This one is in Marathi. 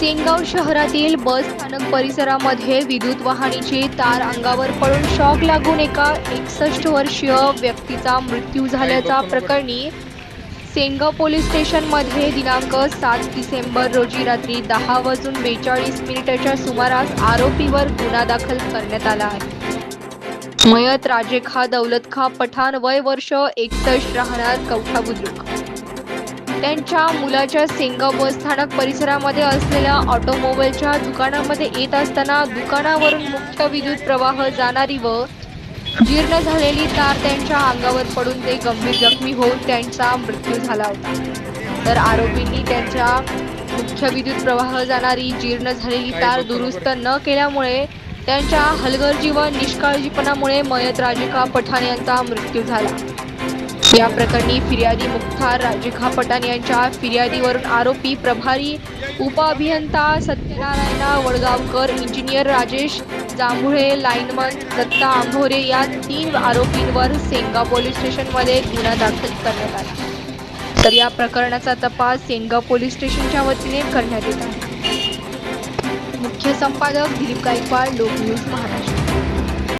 सेनगाव शहरातील बस स्थानक परिसरामध्ये विद्युत वाहनीचे तार अंगावर पडून शॉक लागून एका एकसष्ट वर्षीय व्यक्तीचा मृत्यू झाल्याचा प्रकरणी सेनगाव पोलीस स्टेशनमध्ये दिनांक सात डिसेंबर रोजी रात्री दहा वाजून बेचाळीस मिनिटाच्या सुमारास आरोपीवर गुन्हा दाखल करण्यात आला आहे. मयत राजेखा दौलतखा पठाण वय वर्ष एकसष्ट राहणार कवठा बुद्रुक त्यांच्या मुलाच्या सेंगाव बस स्थानक परिसरामध्ये असलेल्या ऑटोमोबाईलच्या दुकानामध्ये येत असताना दुकानावरून मुख्य विद्युत प्रवाह जाणारी व जीर्ण झालेली तार त्यांच्या अंगावर पडून ते गंभीर जखमी होऊन त्यांचा मृत्यू झाला होता. तर आरोपींनी त्यांच्या मुख्य विद्युत प्रवाह जाणारी जीर्ण झालेली तार दुरुस्त न केल्यामुळे त्यांच्या हलगर्जी व निष्काळजीपणामुळे मयत राजिका पठाण यांचा मृत्यू झाला. या प्रकरणी फिर्यादी मुख्तार राजेखा पठाण यांच्या फिर्यादीवरून आरोपी प्रभारी उपअभियंता सत्यनारायणा वडगावकर इंजिनियर राजेश जांभुळे लाईनमन दत्ता आंभोरे या तीन आरोपींवर सेंगा पोलीस स्टेशनमध्ये गुन्हा दाखल करण्यात आला. तर या प्रकरणाचा तपास सेंगा पोलीस स्टेशनच्या वतीने करण्यात येत आहे. मुख्य संपादक दिलीप गायकवाड लोक न्यूज महाराष्ट्र.